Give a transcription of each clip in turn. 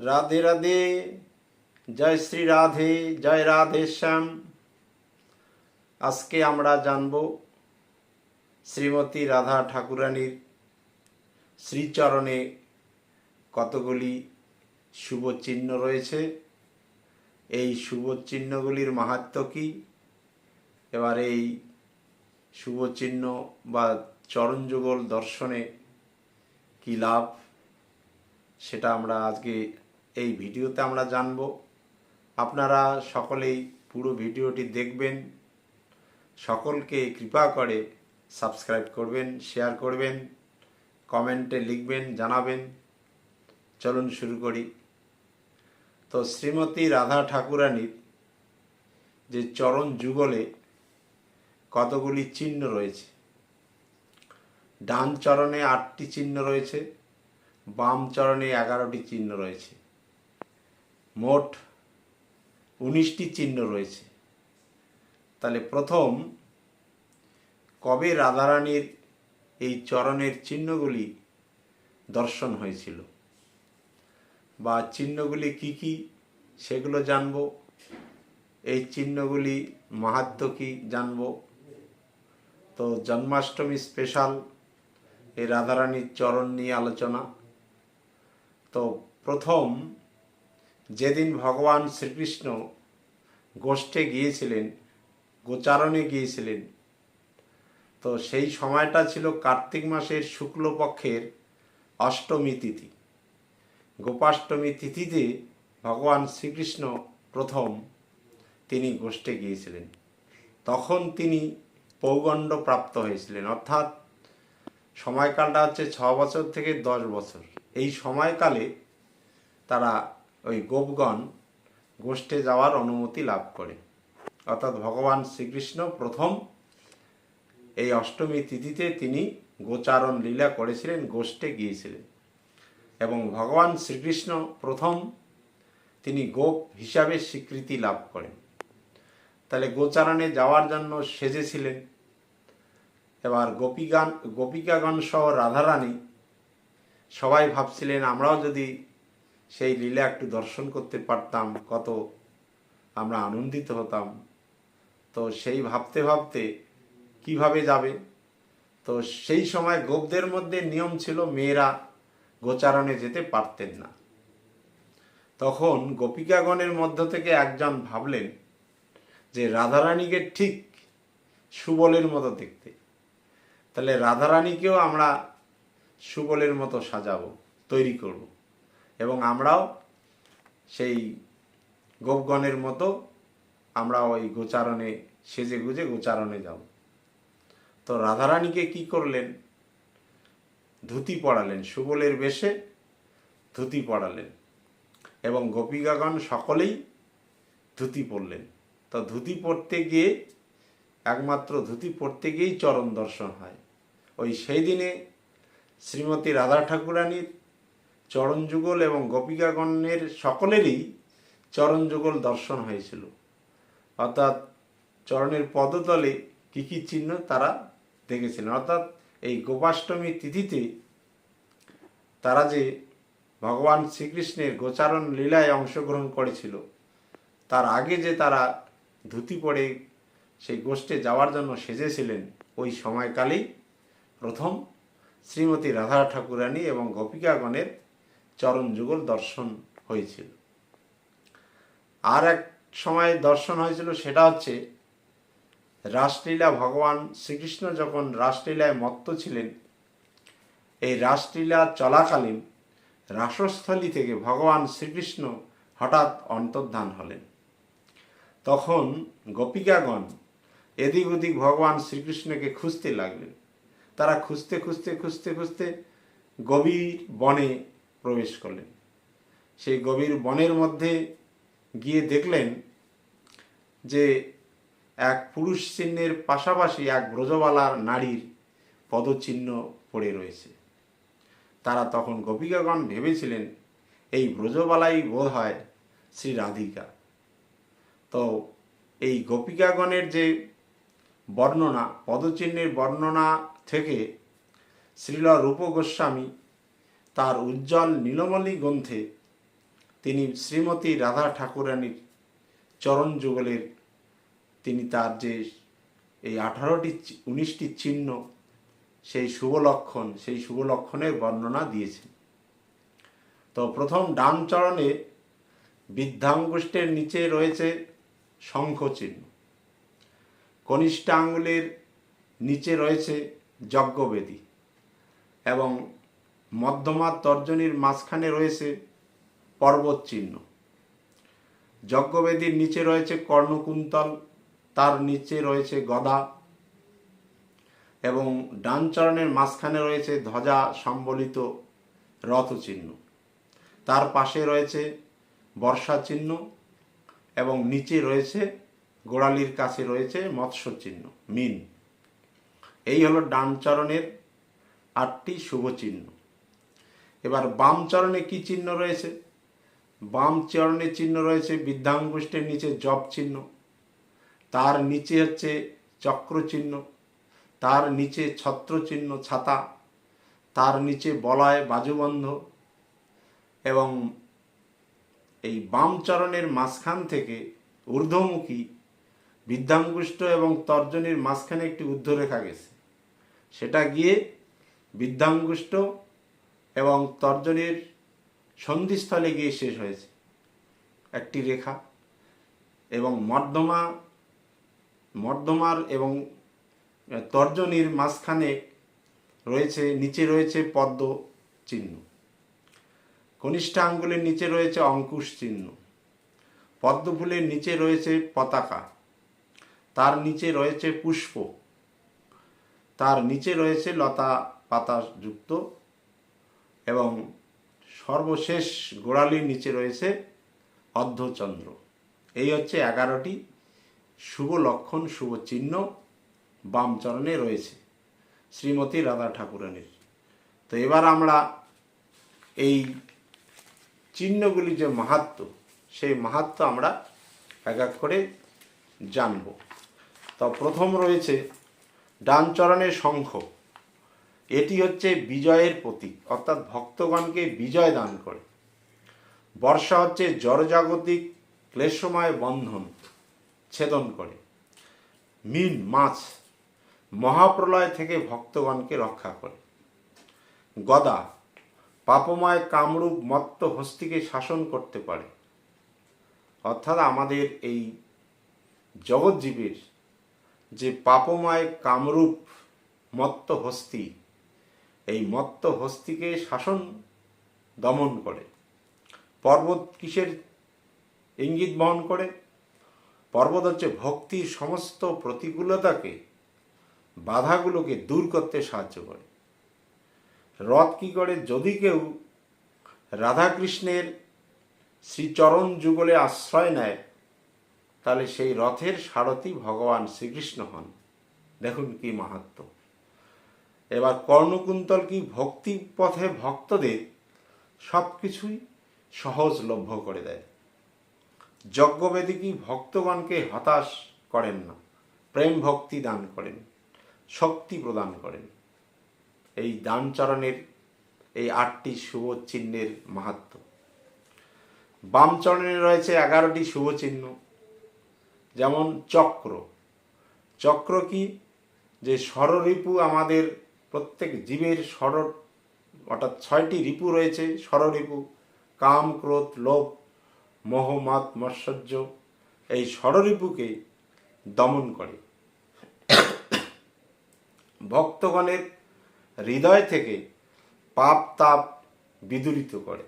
রাধে রাধে, জয় শ্রী রাধে, জয় রাধে শ্যাম। আজকে আমরা জানব শ্রীমতী রাধা ঠাকুরানীর শ্রীচরণে কতগুলি শুভ চিহ্ন রয়েছে। এই শুভ চিহ্নগুলির মাহাত্ম কী? এবার এই শুভ চিহ্ন বা চরণযুগল দর্শনে কী লাভ? সেটা আমরা আজকে এই ভিডিওতে আমরা জানব। আপনারা সকলেই পুরো ভিডিওটি দেখবেন। সকলকে কৃপা করে সাবস্ক্রাইব করবেন, শেয়ার করবেন, কমেন্টে লিখবেন, জানাবেন। চলুন শুরু করি। তো শ্রীমতী রাধা ঠাকুরানীর যে চরণ যুগলে কতগুলি চিহ্ন রয়েছে? ডান চরণে আটটি চিহ্ন রয়েছে, বাম চরণে এগারোটি চিহ্ন রয়েছে। মোট উনিশটি চিহ্ন রয়েছে। তাহলে প্রথম, কবে রাধারানীর এই চরণের চিহ্নগুলি দর্শন হয়েছিল? বা চিহ্নগুলি কি কি, সেগুলো জানব। এই চিহ্নগুলি মাহাত্ম কি জানব? তো জন্মাষ্টমী স্পেশাল, এই রাধারানীর চরণ নিয়ে আলোচনা। তো প্রথম যেদিন ভগবান শ্রীকৃষ্ণ গোষ্ঠে গিয়েছিলেন, গোচারণে গিয়েছিলেন, তো সেই সময়টা ছিল কার্তিক মাসের শুক্লপক্ষের অষ্টমী তিথি। গোপাষ্টমী তিথিতে ভগবান শ্রীকৃষ্ণ প্রথম তিনি গোষ্ঠে গিয়েছিলেন। তখন তিনি পৌগণ্ড প্রাপ্ত হয়েছিলেন। অর্থাৎ সময়কালটা হচ্ছে ছ বছর থেকে দশ বছর। এই সময়কালে তারা ওই গোপগণ গোষ্ঠে যাওয়ার অনুমতি লাভ করে। অর্থাৎ ভগবান শ্রীকৃষ্ণ প্রথম এই অষ্টমী তিথিতে তিনি গোচারণ লীলা করেছিলেন, গোষ্ঠে গিয়েছিলেন এবং ভগবান শ্রীকৃষ্ণ প্রথম তিনি গোপ হিসাবে স্বীকৃতি লাভ করেন। তাহলে গোচারণে যাওয়ার জন্য সেজেছিলেন। এবার গোপীগান, গোপিকাগণ সহ রাধারানী সবাই ভাবছিলেন, আমরাও যদি সেই লীলা একটু দর্শন করতে পারতাম, কত আমরা আনন্দিত হতাম। তো সেই ভাবতে ভাবতে কীভাবে যাবে? তো সেই সময় গোপদের মধ্যে নিয়ম ছিল মেয়েরা গোচারণে যেতে পারতেন না। তখন গোপিকাগণের মধ্য থেকে একজন ভাবলেন যে রাধারানীকে ঠিক সুবলের মতো দেখতে। তাহলে রাধারানীকেও আমরা সুবলের মতো সাজাবো, তৈরি করব। এবং আমরাও সেই গোপগণের মতো আমরা ওই গোচারণে সেজে গুজে গোচারণে যাব। তো রাধারানীকে কি করলেন? ধুতি পড়ালেন সুবলের বেশে ধুতি পড়ালেন এবং গোপিকাগণ সকলেই ধুতি পরলেন। তো ধুতি পরতে গিয়ে, একমাত্র ধুতি পরতে গিয়েই চরণ দর্শন হয়। ওই সেই দিনে শ্রীমতী রাধা ঠাকুরানীর চরণ যুগল এবং গোপিকাগণের সকলেরই চরণ যুগল দর্শন হয়েছিল। অর্থাৎ চরণের পদতলে কী কী চিহ্ন তারা দেখেছিলেন। অর্থাৎ এই গোপাষ্টমী তিথিতে তারা যে ভগবান শ্রীকৃষ্ণের গোচারণ লীলায় অংশগ্রহণ করেছিল, তার আগে যে তারা ধুতি পরে সেই গোষ্ঠে যাওয়ার জন্য সেজেছিলেন, ওই সময়কালেই প্রথম শ্রীমতী রাধা ঠাকুরানী এবং গোপিকাগণের চরণ যুগল দর্শন হয়েছিল। আর এক সময় দর্শন হয়েছিল সেটা হচ্ছে রাসলীলা ভগবান শ্রীকৃষ্ণ যখন রাসলীলায় মত্ত ছিলেন, এই রাসলীলা চলাকালীন রাসস্থলী থেকে ভগবান শ্রীকৃষ্ণ হঠাৎ অন্তর্ধান হলেন। তখন গোপিকাগণ এদিক ওদিক ভগবান শ্রীকৃষ্ণকে খুঁজতে লাগলেন। তারা খুঁজতে খুঁজতে খুঁজতে খুঁজতে গভীর বনে প্রবেশ করলেন। সেই গভীর বনের মধ্যে গিয়ে দেখলেন যে এক পুরুষ চিহ্নের পাশাপাশি এক ব্রজবালার নারীর পদচিহ্ন পড়ে রয়েছে। তারা তখন গোপিকাগণ ভেবেছিলেন, এই ব্রজবালাই বোধ হয় শ্রী রাধিকা। তো এই গোপিকাগণের যে বর্ণনা, পদচিহ্নের বর্ণনা থেকে শ্রীল রূপ গোস্বামী তার উজ্জ্বল নীলমণি গ্রন্থে তিনি শ্রীমতী রাধা ঠাকুরানীর চরণ যুগলের তিনি তার যে এই আঠারোটি উনিশটি চিহ্ন, সেই শুভ লক্ষণ, সেই শুভ লক্ষণের বর্ণনা দিয়েছেন। তো প্রথম ডান চরণে বৃদ্ধাঙ্গুষ্ঠের নিচে রয়েছে শঙ্খ চিহ্ন কনিষ্ঠ আঙ্গুলের নিচে রয়েছে যজ্ঞবেদী এবং মধ্যমা তর্জনীর মাঝখানে রয়েছে পর্বত চিহ্ন। যজ্ঞবেদীর নিচে রয়েছে কর্ণকুন্তল, তার নিচে রয়েছে গদা এবং ডান চরণের মাঝখানে রয়েছে ধ্বজা সম্বলিত রথ চিহ্ন তার পাশে রয়েছে বর্ষা চিহ্ন এবং নিচে রয়েছে গোড়ালির কাছে রয়েছে মৎস্য চিহ্ন মিন। এই হলো ডান চরণের আটটি শুভ চিহ্ন। এবার বাম চরণে কি চিহ্ন রয়েছে? বাম চরণে চিহ্ন রয়েছে বৃদ্ধাঙ্গুষ্ঠের নিচে জপ চিহ্ন। তার নিচে হচ্ছে চক্র চিহ্ন। তার নিচে ছত্র চিহ্ন ছাতা। তার নিচে বলয় বাজুবন্ধ। এবং এই বাম চরণের মাঝখান থেকে ঊর্ধ্বমুখী বৃদ্ধাঙ্গুষ্ঠ এবং তর্জনীর মাঝখানে একটি ঊর্ধ্বরেখা গেছে। সেটা গিয়ে বৃদ্ধাঙ্গুষ্ঠ এবং তর্জনীর সন্ধিস্থলে গিয়ে শেষ হয়েছে একটি রেখা এবং মর্ধমা মর্ধমার এবং তর্জনীর মাঝখানে রয়েছে, নিচে রয়েছে পদ্ম চিহ্ন। কনিষ্ঠ আঙ্গুলের নিচে রয়েছে অঙ্কুশ চিহ্ন। পদ্ম ফুলের নিচে রয়েছে পতাকা। তার নিচে রয়েছে পুষ্প। তার নিচে রয়েছে লতা পাতা যুক্ত এবং সর্বশেষ গোড়ালির নিচে রয়েছে অর্ধচন্দ্র। এই হচ্ছে এগারোটি শুভ লক্ষণ, শুভ চিহ্ন বাম চরণে রয়েছে শ্রীমতী রাধা ঠাকুরানীর। তো এবার আমরা এই চিহ্নগুলি যে মাহাত্ম, সেই মাহাত্ম আমরা এক এক করে জানব। তো প্রথম রয়েছে ডান চরণের শঙ্খ। এটি হচ্ছে বিজয়ের প্রতীক, অর্থাৎ ভক্তগণকে বিজয় দান করে। বর্ষা হচ্ছে জড়জাগতিক ক্লেশময় বন্ধন ছেদন করে। মিন মাছ মহাপ্রলয় থেকে ভক্তগণকে রক্ষা করে। গদা পাপময় কামরূপ মত্ত হস্তিকে শাসন করতে পারে। অর্থাৎ আমাদের এই জগৎজীবের যে পাপময় কামরূপ মত্ত হস্তি এই মত্ত হস্তিকে শাসন দমন করে। পর্বত কিসের ইঙ্গিত বহন করে? পর্বত হচ্ছে ভক্তির সমস্ত প্রতিকূলতাকে, বাধাগুলোকে দূর করতে সাহায্য করে। রথ কি করে? যদি কেউ রাধাকৃষ্ণের শ্রীচরণ যুগলে আশ্রয় নেয়, তাহলে সেই রথের সারথি ভগবান শ্রীকৃষ্ণ হন। দেখুন কি মাহাত্ম এবার কর্ণকুন্তল কি ভক্তি পথে ভক্তদের সব কিছুই সহজলভ্য করে দেয়? যজ্ঞবেদী কি ভক্তগণকে হতাশ করেন না? প্রেম ভক্তি দান করেন, শক্তি প্রদান করেন। এই দানচরণের, এই আটটি শুভ চিহ্নের মাহাত্ম। বামচরণে রয়েছে এগারোটি শুভ চিহ্ন যেমন চক্র। চক্র কি? যে ষড়রিপু আমাদের প্রত্যেক জীবের ষড় অর্থাৎ ছয়টি রিপু রয়েছে ষড়রিপু কাম, ক্রোধ, লোভ, মোহ, মাত, মৎসর্য, এই ষড়রিপুকে দমন করে। ভক্তগণের হৃদয় থেকে পাপ, তাপ বিদূরিত করে।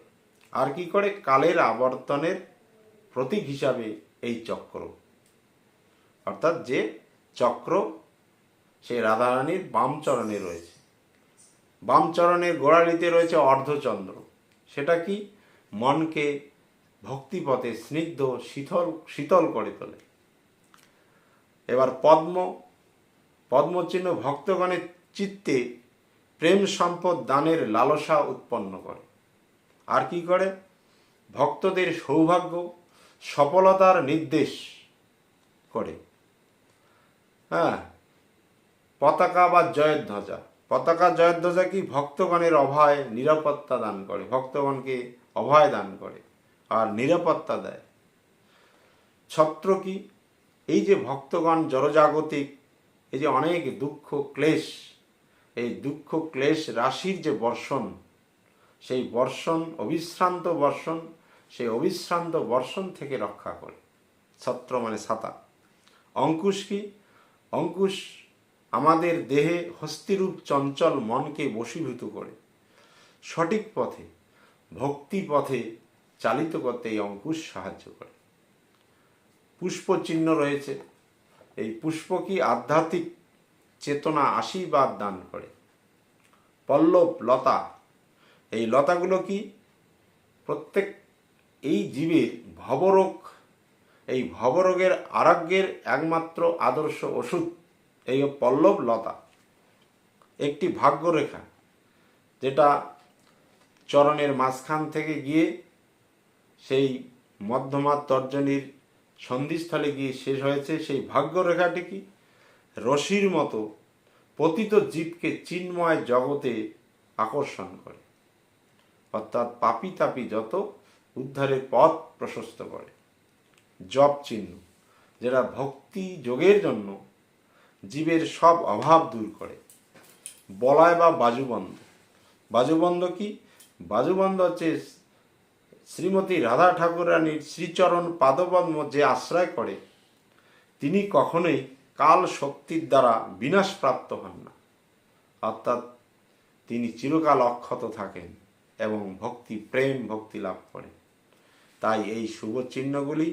আর কি করে? কালের আবর্তনের প্রতীক হিসাবে এই চক্র। অর্থাৎ যে চক্র সে রাধারানীর বাম চরণে রয়েছে। বাম চরণের গোড়ালিতে রয়েছে অর্ধচন্দ্র। সেটা কি? মনকে ভক্তিপথে স্নিগ্ধ, শীতল শীতল করে তোলে। এবার পদ্ম, পদ্মচিহ্ন ভক্তগণের চিত্তে প্রেম সম্পদ দানের লালসা উৎপন্ন করে। আর কি করে? ভক্তদের সৌভাগ্য, সফলতার নির্দেশ করে। হ্যাঁ পতাকা বা জয়ের ধ্বজা পতাকা জয়ের ধ্বজা কি ভক্তগণের অভয়, নিরাপত্তা দান করে। ভক্তগণকে অভয় দান করে আর নিরাপত্তা দেয়। ছত্র কি? এই যে ভক্তগণ জড়জাগতিক, এই যে অনেক দুঃখ, ক্লেশ, এই দুঃখ, ক্লেশ রাশির যে বর্ষণ, সেই বর্ষণ, অবিশ্রান্ত বর্ষণ, সেই অবিশ্রান্ত বর্ষণ থেকে রক্ষা করে। ছত্র মানে ছাতা। অঙ্কুশ কি? অঙ্কুশ আমাদের দেহে হস্তিরূপ চঞ্চল মনকে বশীভূত করে। সঠিক পথে, ভক্তি পথে চালিত করতে এই অঙ্কুশ সাহায্য করে। পুষ্প চিহ্ন রয়েছে। এই পুষ্প কি আধ্যাত্মিক চেতনা আশীর্বাদ দান করে? পল্লব, লতা, এই লতাগুলো কি প্রত্যেক এই জীবের ভবরোগ? এই ভবরোগের আরোগ্যের একমাত্র আদর্শ ওষুধ? এই পল্লব লতা, একটি ভাগ্যরেখা যেটা চরণের মাঝখান থেকে গিয়ে সেই মধ্যমা তর্জনীর সন্ধিস্থলে গিয়ে শেষ হয়েছে। সেই ভাগ্যরেখাটি কি? রশির মতো পতিত জীবকে চিন্ময় জগতে আকর্ষণ করে, অর্থাৎ পাপি তাপি যত উদ্ধারের পথ প্রশস্ত করে। জপ চিহ্ন, যেটা ভক্তি যোগের জন্য জীবের সব অভাব দূর করে। বলয় বা বাজুবন্ধ। বাজুবন্ধ কি? বাজুবন্ধ হচ্ছে শ্রীমতী রাধা ঠাকুরানীর শ্রীচরণ পাদপদ্ম যে আশ্রয় করে, তিনি কখনোই কাল শক্তির দ্বারা বিনাশপ্রাপ্ত হন না। অর্থাৎ তিনি চিরকাল অক্ষত থাকেন এবং ভক্তি, প্রেম ভক্তি লাভ করেন। তাই এই শুভ চিহ্নগুলি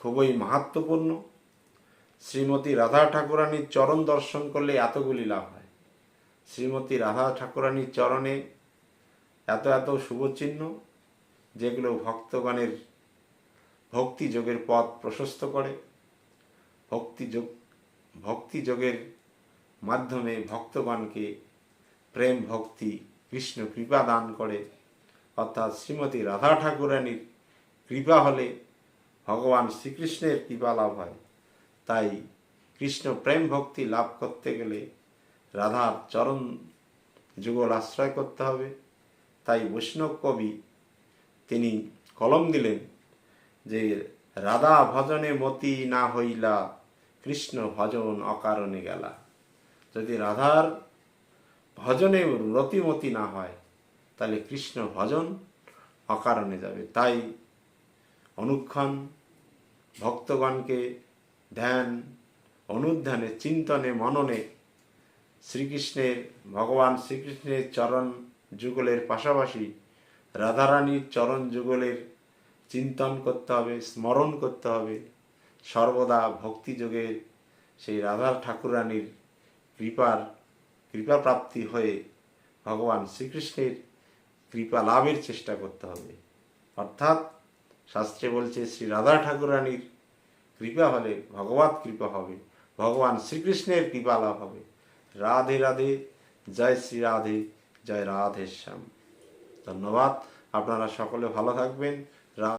খুবই মাহাত্মপূর্ণ শ্রীমতী রাধা ঠাকুরানীর চরণ দর্শন করলে এতগুলি লাভ হয়। শ্রীমতী রাধা ঠাকুরানীর চরণে এত এত শুভ চিহ্ন যেগুলো ভক্তগণের ভক্তি যোগের পথ প্রশস্ত করে, ভক্তি যোগ, ভক্তি যোগের মাধ্যমে ভক্তগণকে প্রেম, ভক্তি, কৃষ্ণ কৃপা দান করে। অর্থাৎ শ্রীমতী রাধা ঠাকুরানীর কৃপা হলে ভগবান শ্রীকৃষ্ণের কৃপা লাভ হয়। তাই কৃষ্ণ প্রেম ভক্তি লাভ করতে গেলে রাধার চরণ যুগল আশ্রয় করতে হবে। তাই বৈষ্ণব কবি তিনি কলম দিলেন যে, রাধা ভজনে মতি না হইলা কৃষ্ণ ভজন অকারণে গেলা। যদি রাধার ভজনে রতিমতি না হয়, তাহলে কৃষ্ণ ভজন অকারণে যাবে। তাই অনুক্ষণ ভক্তগণকে ধ্যান, অনুধ্যানে, চিন্তনে, মননে শ্রীকৃষ্ণের ভগবান শ্রীকৃষ্ণের চরণ যুগলের পাশাপাশি রাধারানীর চরণ যুগলের চিন্তন করতে হবে, স্মরণ করতে হবে। সর্বদা ভক্তিযোগের সেই রাধা ঠাকুরানীর কৃপার, কৃপা প্রাপ্তি হয়ে ভগবান শ্রীকৃষ্ণের কৃপা লাভের চেষ্টা করতে হবে। অর্থাৎ শাস্ত্রে বলছে, শ্রী রাধা ঠাকুরানীর কৃপা হলে ভগবত কৃপা হবে, ভগবান শ্রীকৃষ্ণের কৃপা লাভ হবে। রাধে রাধে, জয় শ্রী রাধে, জয় রাধে শ্যাম ধন্যবাদ, আপনারা সকলে ভালো থাকবেন।